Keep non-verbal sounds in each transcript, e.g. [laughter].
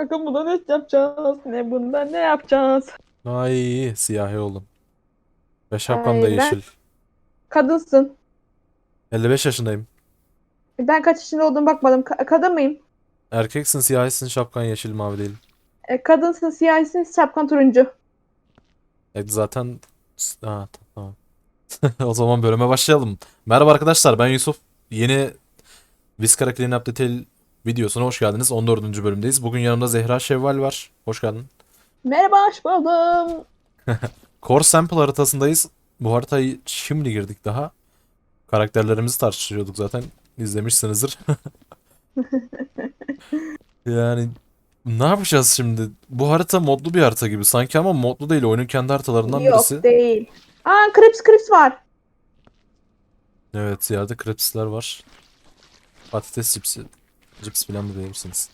Bakın bundan ne yapacağız? Ne bundan ne yapacağız? Ay siyahi oldum. Ve şapkam da Ay, ben- yeşil. Kadınsın. 55 yaşındayım. Ben kaç yaşında olduğumu bakmadım. Ka- kadın mıyım? Erkeksin, siyahisin, şapkan yeşil mavi değil. E, kadınsın, siyahisin, şapkan turuncu. E, zaten ha, tamam. [laughs] O zaman bölüme başlayalım. Merhaba arkadaşlar ben Yusuf. Yeni Viskara Clean Up Detail videosuna hoş geldiniz. 14. bölümdeyiz. Bugün yanımda Zehra Şevval var. Hoş geldin. Merhaba, hoş buldum. [laughs] Core Sample haritasındayız. Bu haritayı şimdi girdik daha. Karakterlerimizi tartışıyorduk zaten. İzlemişsinizdir. [laughs] Yani ne yapacağız şimdi? Bu harita modlu bir harita gibi sanki ama modlu değil. Oyunun kendi haritalarından Yok birisi. değil. Aa, Crips Crips var. Evet yerde krepsler var. Patates cipsi. Cips falan da diyebilirsiniz.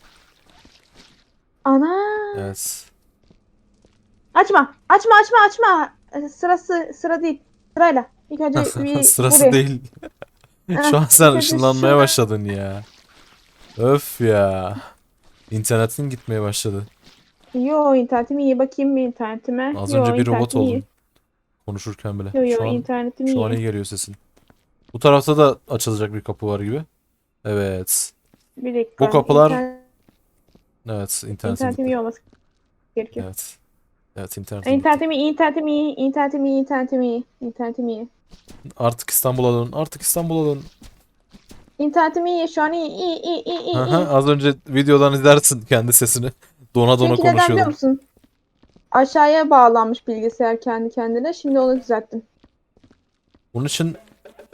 Ana. Evet. Açma, açma, açma, açma. E, Sırası, sıra değil. Sırayla. İlk önce [laughs] bir Sırası buraya. değil. Ah, Şu an sen ışınlanmaya başladın ya. Öf ya. İnternetin gitmeye başladı. Yo, internetim iyi. Bakayım bir internetime. Az Yo, önce bir robot internetim iyi. oldun. Konuşurken bile. Yo, yo, Şu an, internetim şu an iyi. iyi geliyor sesin. Bu tarafta da açılacak bir kapı var gibi. Evet. Bir dakika. Bu kapılar- İnternet- Evet internetim gitti. iyi olması gerekiyor. Evet. Evet internetin gitti. İnternetim iyi, internetim iyi, internetim iyi, internetim iyi, internetim iyi. Artık İstanbul'a dön. Artık İstanbul'a dön. İnternetim iyi, şu an iyi, iyi, iyi, iyi, iyi. Aha, az önce videodan izlersin kendi sesini. Dona dona Çünkü neden biliyor konuşuyordum. musun? Aşağıya bağlanmış bilgisayar kendi kendine. Şimdi onu düzelttim. Bunun için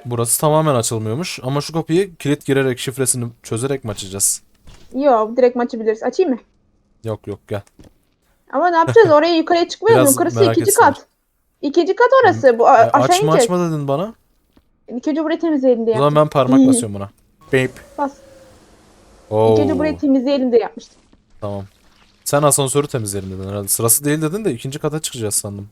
burası tamamen açılmıyormuş. Ama şu kapıyı kilit girerek şifresini çözerek mi açacağız? Yo, direkt açabiliriz. Açayım mı? Yok yok gel. Ama ne yapacağız? [laughs] Oraya yukarıya çıkmıyor mu? Biraz Yukarısı merak ikinci etsinler. kat. İkinci kat orası. Bu a- E, aşağı açma ineceğiz. açma dedin bana. İlk önce burayı temizleyelim diye O zaman ben parmak İyi. [laughs] basıyorum buna. Beep. Bas. Oo, İlk önce burayı temizleyelim diye yapmıştım. tamam. Sen asansörü temizleyelim dedin herhalde. Sırası değil dedin de ikinci kata çıkacağız sandım.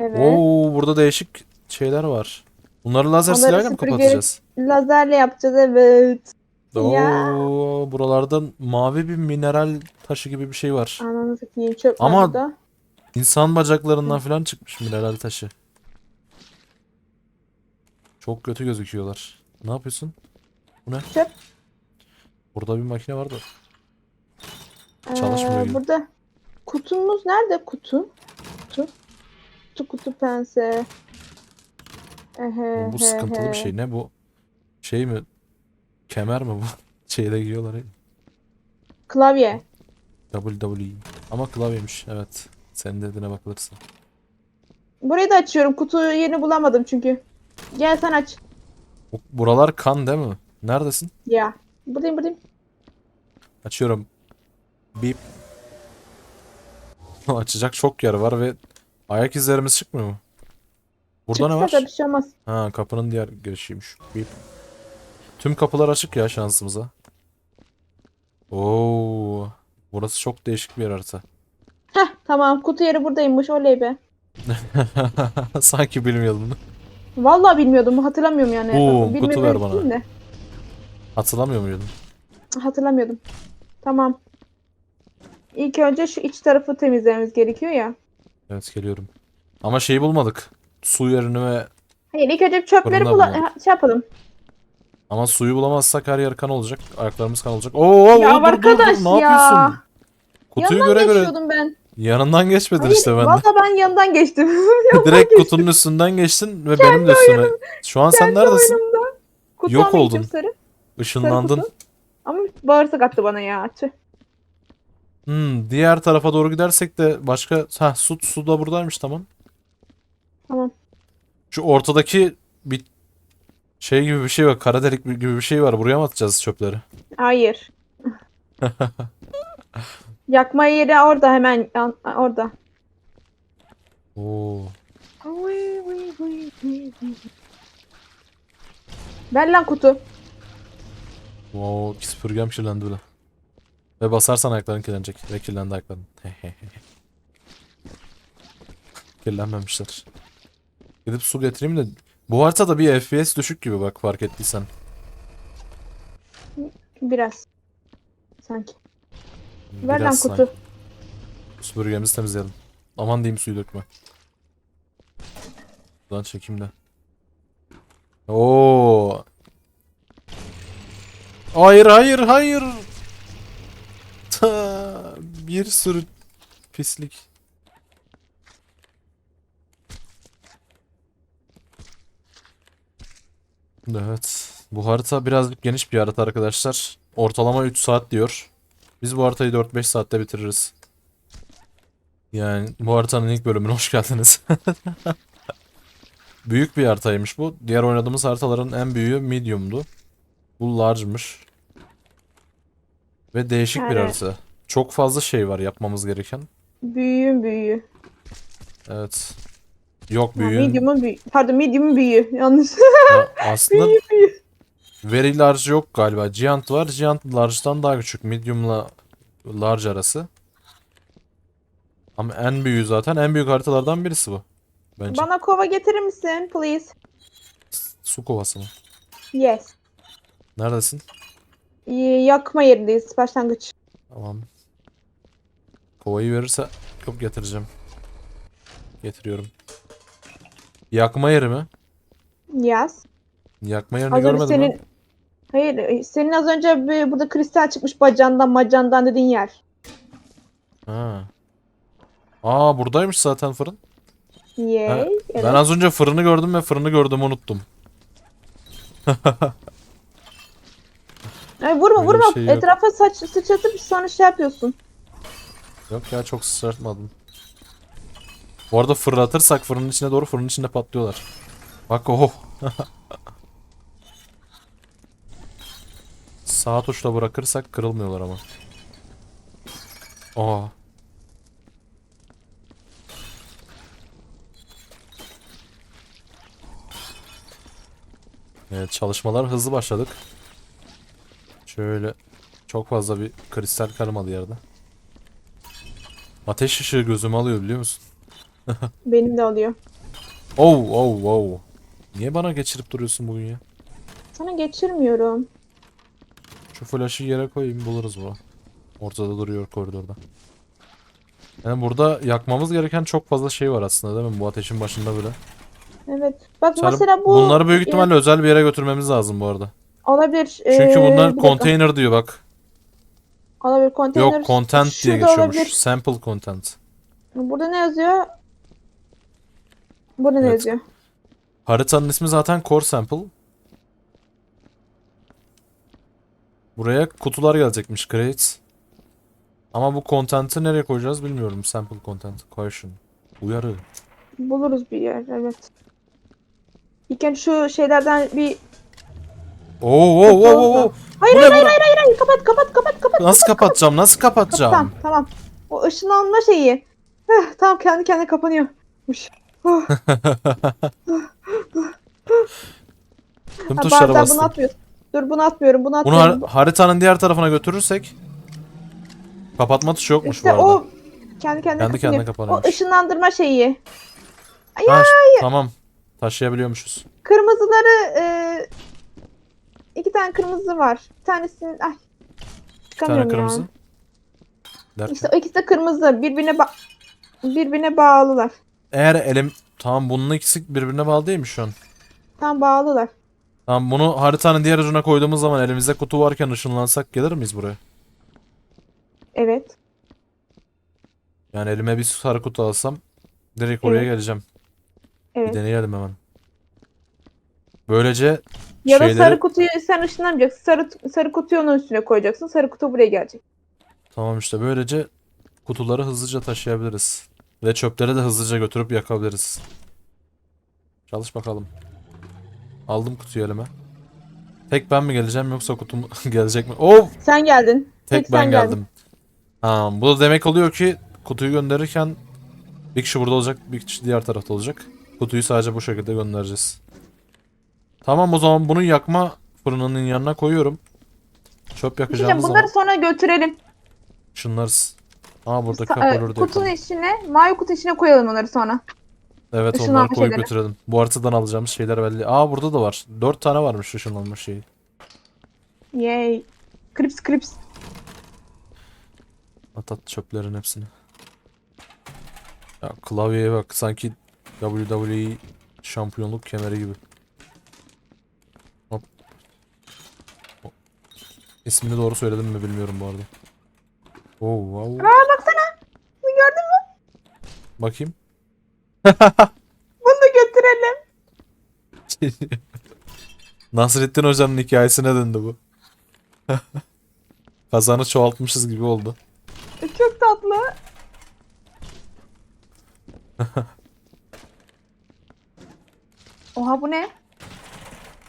Evet. Oo burada değişik şeyler var. Bunları lazer Onları silahıyla mı süpürge- kapatacağız? Lazerle yapacağız evet. Ya. Oo buralarda mavi bir mineral taşı gibi bir şey var. Ananı satayım çöp var Ama- burada. İnsan bacaklarından falan çıkmış mineral taşı. Çok kötü gözüküyorlar. Ne yapıyorsun? Çöp. Burada bir makine var da. Çalışmıyor Ee, gibi. burada kutumuz nerede kutu? Kutu. Kutu kutu pense. Bu sıkıntılı bir şey. Ne bu? Şey mi? Kemer mi bu? [laughs] Şeyde giyiyorlar ya. Klavye. WWE. Ama klavyemiş. Evet. Senin dediğine bakılırsa. Burayı da açıyorum. Kutu yerini bulamadım çünkü. Gel sen aç. Bu- Buralar kan değil mi? Neredesin? Ya. Buradayım buradayım. Açıyorum. Bip. [laughs] Açacak çok yer var ve ayak izlerimiz çıkmıyor mu? Burada ne Çıksa var? da bir şey olmaz. Ha kapının diğer girişiymiş. Bip. Tüm kapılar açık ya şansımıza. Oo, burası çok değişik bir yer harita. Heh tamam. Kutu yeri buradaymış. Oley be. [laughs] Sanki bilmiyordum. Vallahi bilmiyordum. Hatırlamıyorum yani. Oo, kutu ver bana. de. Hatırlamıyor muydun? Hatırlamıyordum. Tamam. İlk önce şu iç tarafı temizlememiz gerekiyor ya. Evet geliyorum. Ama şeyi bulmadık. Su yerini ve Hayır ilk önce çöpleri Fırında bula bulmadık. ha, şey yapalım. ama suyu bulamazsak her yer kan olacak. Ayaklarımız kan olacak. Oo, oo, Ya dur, dur, arkadaş dur. Ne ya. yapıyorsun? Kutuyu Yanından göre göre geçiyordum ben. yanından geçmedin Hayır, işte ben de. Valla ben yanından geçtim. [laughs] Direkt kutunun üstünden geçtin ve benim de üstüne. Şu an sen Kendi neredesin? oyunumda. Kutu Yok oldun. sarı. Işınlandın. kutu. Ama bağırsak attı bana ya. Tüh. Hmm, diğer tarafa doğru gidersek de başka ha su su da buradaymış tamam. Tamam. Şu ortadaki bir şey gibi bir şey var. Kara delik gibi bir şey var. Buraya mı atacağız çöpleri? Hayır. [laughs] Yakma yeri orada hemen yan- orada. Oo. Ver lan kutu. Wow, süpürgem kirlendi bile. Ve basarsan ayakların kirlenecek. Ve kirlendi ayakların. [laughs] Kirlenmemişler. Gidip su getireyim de. Bu haritada bir FPS düşük gibi bak fark ettiysen. Biraz. Sanki. Ver lan Biraz kutu. slime. Süpürgemizi temizleyelim. Aman diyeyim suyu dökme. Buradan çekeyim de. Oo. Hayır hayır hayır. Ta, bir sürü pislik. Evet. Bu harita birazcık geniş bir harita arkadaşlar. Ortalama 3 saat diyor. Biz bu haritayı 4-5 saatte bitiririz. Yani bu haritanın ilk bölümüne hoş geldiniz. [laughs] Büyük bir haritaymış bu. Diğer oynadığımız haritaların en büyüğü medium'du. Bu large'mış. Ve değişik bir harita. Çok fazla şey var yapmamız gereken. Büyüğün büyüğü. Evet. Yok Ha, büyüğün. medium'un büyüğü. Pardon medium'un büyüğü. Yanlış. Ya [laughs] aslında büyüğü büyüğü. very large yok galiba. Giant var. Giant large'dan daha küçük. Medium'la large arası. Ama en büyüğü zaten. En büyük haritalardan birisi bu. Bence. Bana kova getirir misin please? Su kovası mı? Yes. Neredesin? Ee, Yakma yerindeyiz başlangıç. Tamam. Kovayı verirse yok getireceğim. Getiriyorum. Yakma yeri mi? Yes. Yakma yerini Az önce görmedim senin... ben. Hayır, e, senin az önce bir- burada kristal çıkmış bacağından macandan dediğin yer. Ha. Aa buradaymış zaten fırın. Yay. Ha, evet. Ben az önce fırını gördüm ve fırını gördüm unuttum. Ay, vurma Öyle vurma. şey yok. Etrafa saç sıçratıp sonra şey yapıyorsun. Yok ya çok sıçratmadım. Bu arada fırlatırsak fırının içine doğru fırının içinde patlıyorlar. Bak oh. [laughs] Sağ tuşla bırakırsak kırılmıyorlar ama. Aa. Evet çalışmalar hızlı başladık. Şöyle çok fazla bir kristal kalmadı yerde. Ateş ışığı gözümü alıyor biliyor musun? [laughs] Benim de alıyor. Oh oh oh. Niye bana geçirip duruyorsun bugün ya? Sana geçirmiyorum. Şu flaşı yere koyayım buluruz bu. Ortada duruyor koridorda. Yani burada yakmamız gereken çok fazla şey var aslında değil mi? Bu ateşin başında bile. Evet. Bak Sarı- mesela bu Bunları büyük ihtimalle özel bir yere götürmemiz lazım bu arada. olabilir. Çünkü Ee, bunlar bir dakika. container diyor bak. Olabilir container. Yok content diye Şurada geçiyormuş. olabilir. Sample content. Burada ne yazıyor? Burada ne Evet. yazıyor? Haritanın ismi zaten core sample. Buraya kutular gelecekmiş crates. Ama bu content'i nereye koyacağız bilmiyorum. Sample content. Caution. Uyarı. Buluruz bir yer evet. İlk önce şu şeylerden bir Oo oo oo oo, oo. Hayır Bu hayır ne, hayır bu ne? hayır hayır kapat kapat kapat kapat. Nasıl kapatacağım? Nasıl kapatacağım? Tamam tamam. O ışınlanma şeyi. Heh, tamam kendi kendine kapanıyor. [laughs] Tüm Ha, tuşlara bazen bunu bastım. Dur bunu atmıyorum bunu Bunu atmıyorum. har- haritanın diğer tarafına götürürsek kapatma tuşu yokmuş işte bu arada. o kendi kendine Kendi kapanıyor. kendine kapanıyormuş. O ışınlandırma şeyi. Ay, Ha, tamam. Taşıyabiliyormuşuz. Kırmızıları e, iki tane kırmızı var. Bir tanesinin ay Bir tane çıkamıyorum kırmızı. ya. Derken. İşte o ikisi de kırmızı. Birbirine ba birbirine bağlılar. Eğer elim... Tamam bunun ikisi birbirine bağlı değil mi şu an? Tam bağlılar. Tamam bunu haritanın diğer ucuna koyduğumuz zaman elimizde kutu varken ışınlansak gelir miyiz buraya? Evet. Yani elime bir sarı kutu alsam direkt oraya Evet. geleceğim. Bir Evet. deneyelim hemen. Böylece Ya da şeyleri... sarı kutuyu sen ışınlamayacaksın. Sarı, sarı kutuyu onun üstüne koyacaksın. Sarı kutu buraya gelecek. Tamam işte böylece kutuları hızlıca taşıyabiliriz. Ve çöpleri de hızlıca götürüp yakabiliriz. Çalış bakalım. Aldım kutuyu elime. Tek ben mi geleceğim yoksa kutum [laughs] gelecek mi? Oh! Sen geldin. Tek Tek ben sen geldim. geldin. Tamam. Bu da demek oluyor ki kutuyu gönderirken bir kişi burada olacak, bir kişi diğer tarafta olacak. Kutuyu sadece bu şekilde göndereceğiz. Tamam o zaman bunu yakma fırınının yanına koyuyorum. Çöp yakacağımız bunları zaman sonra götürelim. ışınlarız. Aa burada Sa- e, olur kutunun içine, mavi kutu içine koyalım onları sonra. Evet onları ışınlanma koyup şeyleri. götürelim. Bu haritadan alacağımız şeyler belli. Aa burada da var. Dört tane varmış ışınlanma şeyi. Yay. Krips krips. At at çöplerin hepsini. Ya klavyeye bak sanki WWE şampiyonluk kemeri gibi. Hop. Hop. İsmini doğru söyledim mi bilmiyorum bu arada. Oh wow. Aa baksana. Bunu gördün mü? Bakayım. [laughs] Bunu götürelim. [laughs] Nasrettin Hoca'nın hikayesine döndü bu. [laughs] Kazanı çoğaltmışız gibi oldu. Çok tatlı. Oha bu ne?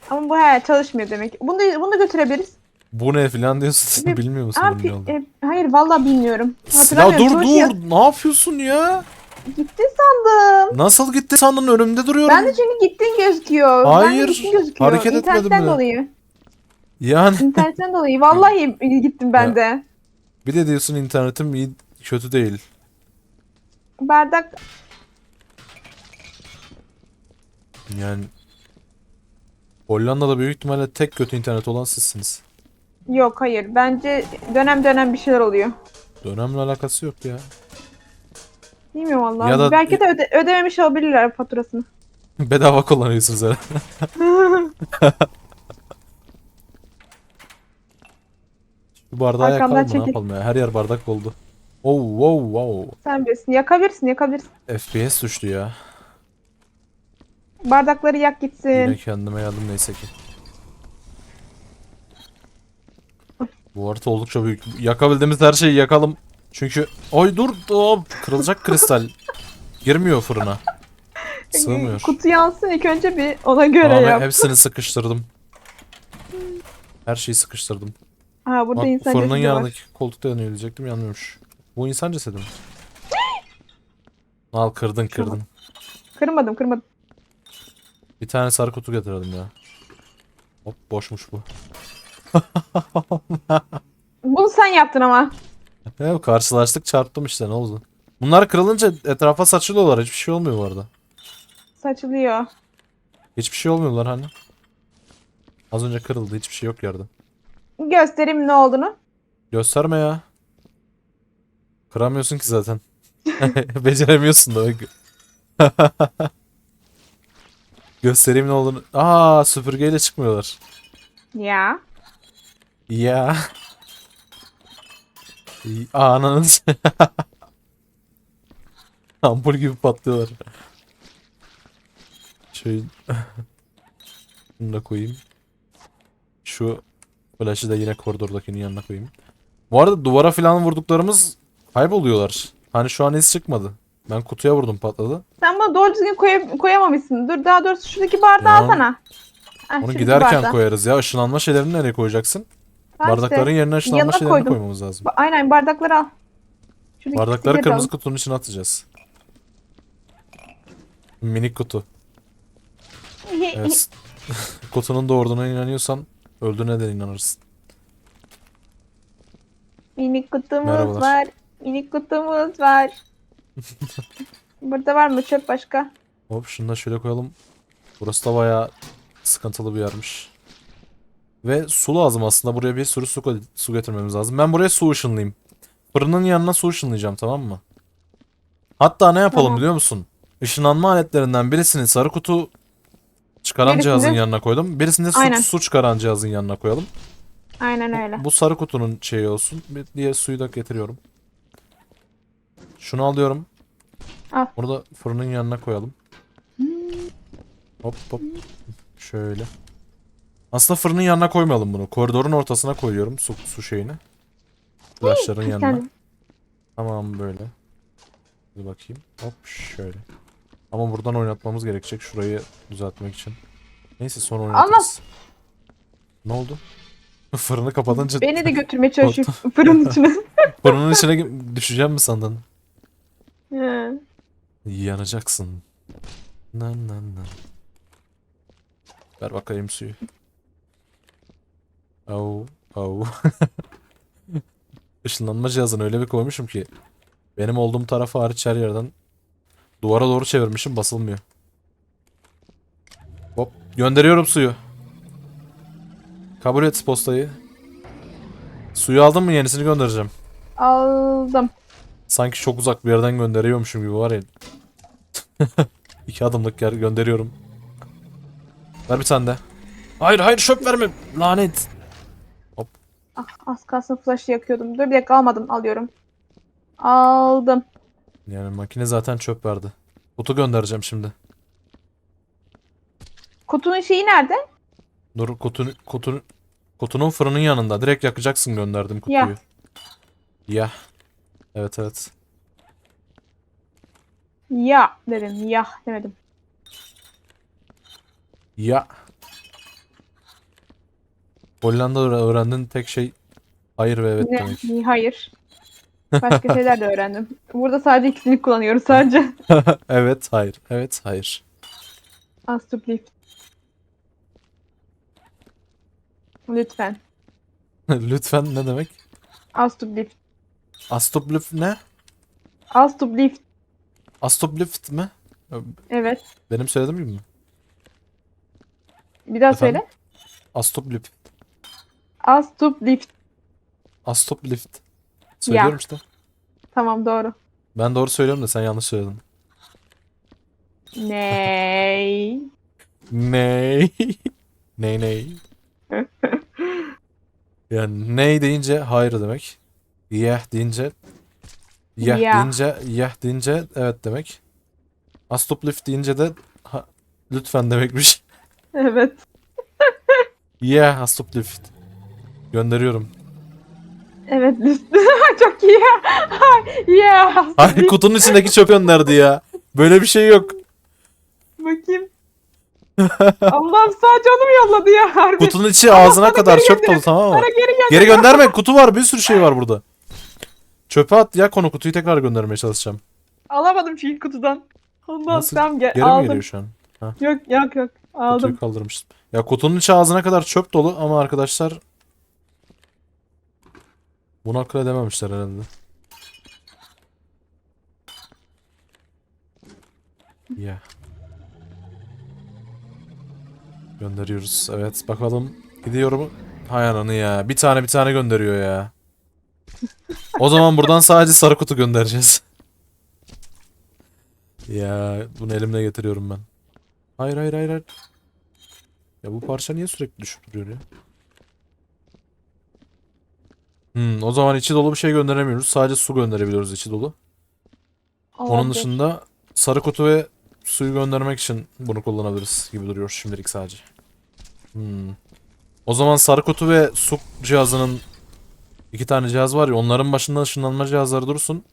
Ama bu he çalışmıyor demek. Bunu da, bunu da götürebiliriz. Bu ne filan diyorsun Bir- bilmiyor musun Ama bunun ne pi- olduğunu? e, hayır vallahi bilmiyorum. Ya Hatırlamıyorum. dur Çoğu şey- dur ne yapıyorsun ya? Gitti sandım. Nasıl gitti sandın önümde duruyorum. Ben de çünkü gittin gözüküyor. Ben de Hayır, gittin gözüküyor. hareket etmedim İnternetten bile. dolayı. Yani İnternetten dolayı. Vallahi [laughs] gittim ben Ya. de. bir de diyorsun internetim iyi kötü değil. Bardak Yani Hollanda'da büyük ihtimalle tek kötü internet olan sizsiniz. yok hayır. Bence dönem dönem bir şeyler oluyor. Dönemle alakası yok ya. Bilmiyorum vallahi. Ya da- Belki de öde- ödememiş olabilirler faturasını. Bedava kullanıyorsunuz herhalde. [laughs] Şu bardağı Arkamdan yakalım mı ne çekil. yapalım ya? Her yer bardak oldu. Oh wow wow. Sen bilirsin. Yakabilirsin yakabilirsin. FPS düştü ya. Bardakları yak gitsin. Yine kendime geldim neyse ki. Bu harita oldukça büyük. Yakabildiğimiz her şeyi yakalım. Çünkü oy dur hop kırılacak kristal. Girmiyor fırına. Sığmıyor. Kutu yansın ilk önce bir ona göre Ama yap. hepsini sıkıştırdım. Her şeyi sıkıştırdım. Ha burada Bak, insan fırının cesedi var. yanındaki koltukta yanıyor diyecektim yanmıyormuş. Bu insan cesedi mi? Al kırdın kırdın. Kırmadım kırmadım. Bir tane sarı kutu getirelim ya. Hop boşmuş bu. Bunu sen yaptın ama. Ya karşılaştık çarptım işte ne oldu? Bunlar kırılınca etrafa saçılıyorlar hiçbir şey olmuyor bu arada. Saçılıyor. Hiçbir şey olmuyorlar hani. Az önce kırıldı hiçbir şey yok yerde. Göstereyim ne olduğunu. Gösterme ya. Kıramıyorsun ki zaten. [laughs] Beceremiyorsun da. [laughs] Göstereyim ne olduğunu. Aa süpürgeyle çıkmıyorlar. Ya. Ya. Ananız. [laughs] Ampul gibi patlıyorlar. Şöyle. [laughs] Bunu da koyayım. Şu flash'ı da yine koridordakinin yanına koyayım. Bu arada duvara falan vurduklarımız kayboluyorlar. Hani şu an iz çıkmadı. Ben kutuya vurdum patladı. Sen bunu doğru düzgün koy- koyamamışsın. Dur daha doğrusu şuradaki bardağı Ya, alsana. Heh, Onu giderken bardağı. koyarız ya. Işınlanma şeylerini nereye koyacaksın? Tamam Bardakların işte. yerine ışınlanma yanına şeylerini koydum. koymamız lazım. Ba- Aynen bardakları al. Şuradaki Bardakları stickeri de kırmızı al. kutunun içine atacağız. Minik kutu. Evet. [laughs] Kutunun doğurduğuna inanıyorsan öldüğüne de inanırsın. Minik kutumuz Merhabalar. var. Minik kutumuz var. [laughs] Burada var mı çöp başka? Hop şunu da şöyle koyalım. Burası da bayağı sıkıntılı bir yermiş. Ve su lazım aslında. Buraya bir sürü su, su getirmemiz lazım. Ben buraya su ışınlayayım. Fırının yanına su ışınlayacağım tamam mı? Hatta ne yapalım Tamam. biliyor musun? Işınlanma aletlerinden birisini sarı kutu çıkaran Birisini- cihazın yanına koydum. Birisini de su, Aynen. su çıkaran cihazın yanına koyalım. Aynen öyle. Bu sarı kutunun şeyi olsun. Bir diye suyu da getiriyorum. Şunu alıyorum. Al. Burada fırının yanına koyalım. Hop hop. Şöyle. Aslında fırının yanına koymayalım bunu. Koridorun ortasına koyuyorum su, su şeyini. Flashların yanına. Tamam böyle. Bir bakayım. Hop şöyle. Ama buradan oynatmamız gerekecek şurayı düzeltmek için. Neyse sonra oynatırız. Ne oldu? [laughs] Fırını kapatınca Beni de götürmeye çalışıyor [laughs] fırının [laughs] içine. fırının içine düşeceğim mi sandın? Hı. Yanacaksın. Nan nan nan. Ver bakayım suyu. Au au. [laughs] Işınlanma cihazını öyle bir koymuşum ki benim olduğum tarafa hariç her yerden duvara doğru çevirmişim basılmıyor. Hop gönderiyorum suyu. Kabul et postayı. Suyu aldın mı yenisini göndereceğim. Aldım. Sanki çok uzak bir yerden gönderiyormuşum gibi var ya. [laughs] İki adımlık yer gönderiyorum. Ver bir tane de. Hayır hayır çöp verme. Lanet. Ah, az kalsın flash'ı yakıyordum. Dur bir dakika almadım. Alıyorum. Aldım. Yani makine zaten çöp verdi. Kutu göndereceğim şimdi. Kutunun şeyi nerede? Dur kutunun kutunun kutunun fırının yanında. Direkt yakacaksın gönderdim kutuyu. Ya. Ya. Evet evet. Ya dedim. Ya demedim. Ya. Hollanda öğre- öğrendiğin tek şey hayır ve evet Ne? demek. Hayır. Başka [laughs] şeyler de öğrendim. Burada sadece ikisini kullanıyoruz sadece. [laughs] evet hayır. Evet hayır. Astuplift. Lütfen. [laughs] Lütfen ne demek? Astuplift. Astoblift ne? Astuplift. Astoblift mi? Evet. Benim söylediğim gibi mi? Bir daha Efendim? söyle. Astoblift. Astuplift. Astoblift. Söylüyorum işte. Tamam doğru. Ben doğru söylüyorum da sen yanlış söyledin. Ney? Ney? [laughs] ney ney? [laughs] Yani ney deyince hayır demek. Yeah deyince yeah, Yeah. deyince yeah deyince evet demek. Astoplift deyince de ha- lütfen demekmiş. Evet. [laughs] Yeah Astoplift. Gönderiyorum. Evet. [laughs] Çok iyi. yeah. Astuplift. kutunun içindeki çöp gönderdi ya. Böyle bir şey yok. Bakayım. Allah'ım sadece onu mu yolladı ya harbi? Kutunun içi ağzına kadar çöp gönder. dolu tamam mı? Bana geri gel. Geri gönderme kutu var bir sürü şey var burada. Çöpe at ya konu kutuyu tekrar göndermeye çalışacağım. Alamadım çünkü kutudan. Allah'ım Nasıl? tamam gel. Geri mi Aldım. geliyor şu an? Yok yok yok. Aldım. Kutuyu kaldırmıştım. Ya kutunun içi ağzına kadar çöp dolu ama arkadaşlar bunu akıl edememişler herhalde. Ya. Gönderiyoruz. Evet bakalım. Gidiyorum. Hay ananı ya. Bir tane bir tane gönderiyor ya. O zaman buradan sadece sarı kutu göndereceğiz. ya bunu elimle getiriyorum ben. Hayır hayır hayır hayır. Ya bu parça niye sürekli düşüp duruyor ya? Hmm, o zaman içi dolu bir şey gönderemiyoruz. Sadece su gönderebiliyoruz içi dolu. Onun Olabilir. dışında sarı kutu ve suyu göndermek için bunu kullanabiliriz gibi duruyor şimdilik sadece. Hmm. O zaman sarı kutu ve su cihazının iki tane cihaz var ya onların başında ışınlanma cihazları dursun.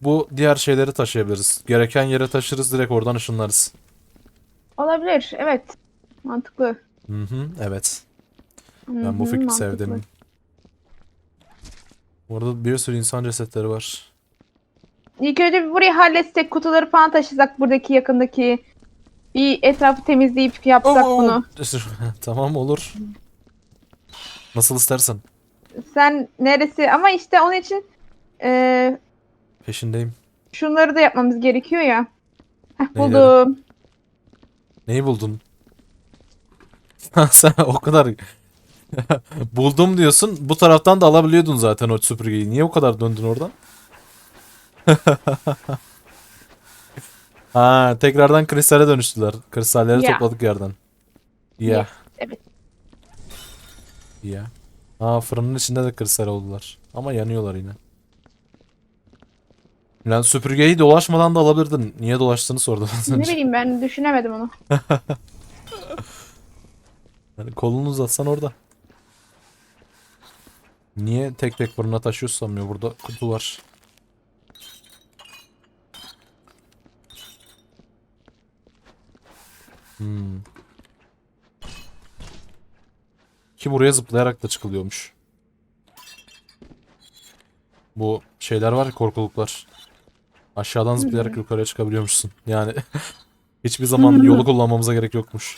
Bu diğer şeyleri taşıyabiliriz. Gereken yere taşırız direkt oradan ışınlarız. Olabilir. Evet. Mantıklı. Hı hı, evet. Ben bu fikri mantıklı. sevdim. Burada bir sürü insan cesetleri var. İlk önce bir burayı halletsek, kutuları falan taşısak buradaki yakındaki bir etrafı temizleyip yapsak Oo, bunu. [laughs] tamam olur. Nasıl istersen. Sen neresi? Ama işte onun için eee, Peşindeyim. şunları da yapmamız gerekiyor ya. Heh, Neyleri? buldum. Neyi buldun? [laughs] Sen o kadar [laughs] buldum diyorsun. Bu taraftan da alabiliyordun zaten o süpürgeyi. Niye o kadar döndün oradan? [laughs] ha, tekrardan kristale dönüştüler. Kristalleri Ya. topladık yerden. Ya. Yes, evet. Ya. Ha fırının içinde de kristal oldular. Ama yanıyorlar yine. Lan süpürgeyi dolaşmadan da alabilirdin. Niye dolaştığını sordum az Ne önce. bileyim ben düşünemedim onu. Yani [laughs] kolunu uzatsan orada. Niye tek tek fırına taşıyorsun sanmıyor. Burada kutu var. Hmm. Ki buraya zıplayarak da çıkılıyormuş. Bu şeyler var ya korkuluklar. Aşağıdan zıplayarak yukarıya çıkabiliyormuşsun. Yani [laughs] hiçbir zaman yolu kullanmamıza gerek yokmuş.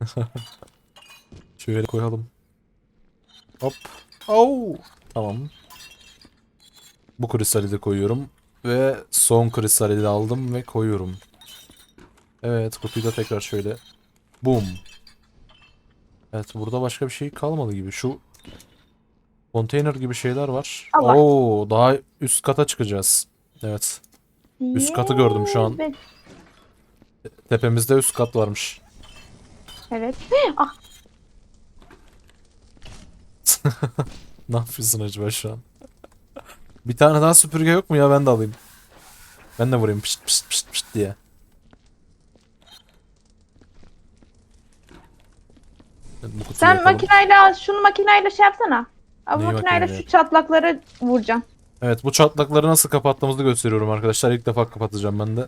[laughs] Şöyle koyalım. Hop. Au. Tamam. Bu kristali de koyuyorum. Ve son kristali de aldım ve koyuyorum. Evet kutuyu da tekrar şöyle. Boom. Evet burada başka bir şey kalmadı gibi. Şu Konteyner gibi şeyler var. Allah. Oo, daha üst kata çıkacağız. Evet. Üst katı gördüm şu an. Tepemizde üst kat varmış. Evet. Ah [laughs] Ne yapıyorsun acaba şu an? Bir tane daha süpürge yok mu ya ben de alayım. Ben de vurayım pişt pişt pişt pişt diye. Bu sen yakalım. makineyle şunu makineyle şey yapsana. Abi Neyi makineyle makineyle? şu çatlakları vuracaksın. Evet bu çatlakları nasıl kapattığımızı gösteriyorum arkadaşlar. İlk defa kapatacağım ben de.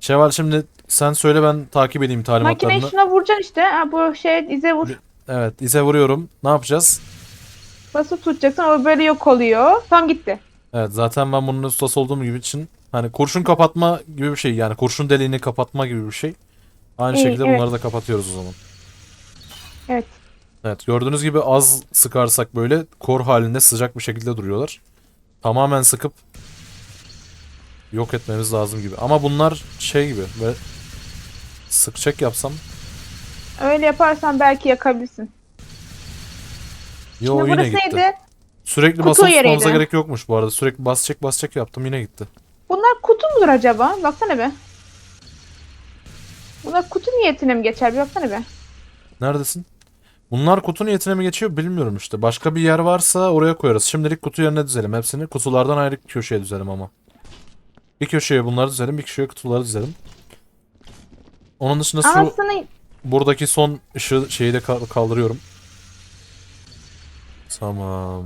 Şevval şimdi sen söyle ben takip edeyim talimatlarını. Makineyi şuna vuracaksın işte. Ha, bu şey ize vur. Evet ize vuruyorum. Ne yapacağız? Basıp tutacaksın o böyle yok oluyor. Tam gitti. Evet zaten ben bunun ustası olduğum gibi için hani kurşun kapatma gibi bir şey yani kurşun deliğini kapatma gibi bir şey. Aynı İyi, şekilde evet. bunları da kapatıyoruz o zaman. Evet. Evet gördüğünüz gibi az sıkarsak böyle kor halinde sıcak bir şekilde duruyorlar. Tamamen sıkıp yok etmemiz lazım gibi. Ama bunlar şey gibi böyle sık çek yapsam. Öyle yaparsan belki yakabilirsin. Yo Şimdi yine burası gitti. neydi? Sürekli Kutu basıp tutmamıza yeriydi. gerek yokmuş bu arada. Sürekli bas çek bas çek yaptım yine gitti. Bunlar kutu mudur acaba? Baksana be. Bunlar kutu niyetine mi geçer? Bir baksana be. Neredesin? Bunlar kutu niyetine mi geçiyor bilmiyorum işte. Başka bir yer varsa oraya koyarız. Şimdilik kutu yerine düzelim hepsini. Kutulardan ayrı köşeye düzelim ama. Bir köşeye bunları düzelim, bir köşeye kutuları düzelim. Onun dışında su Anasını buradaki son ışığı şeyi de kal- kaldırıyorum. Tamam.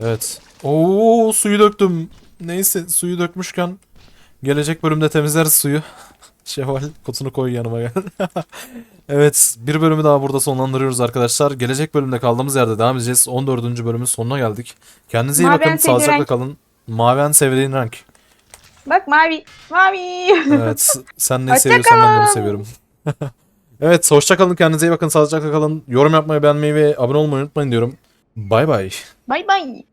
Evet. Oo suyu döktüm. Neyse suyu dökmüşken gelecek bölümde temizleriz suyu. [laughs] Şevval kutunu koy yanıma gel. [laughs] evet bir bölümü daha burada sonlandırıyoruz arkadaşlar. Gelecek bölümde kaldığımız yerde devam edeceğiz. 14. bölümün sonuna geldik. Kendinize iyi Mavi bakın. Sağlıcakla renk. kalın. Mavi en sevdiğin renk. bak mavi. Mavi. Evet sen neyi seviyorsan ben de onu seviyorum. [laughs] evet hoşça kalın. Kendinize iyi bakın. Sağlıcakla kalın. Yorum yapmayı beğenmeyi ve abone olmayı unutmayın diyorum. Bay bay. bay bay.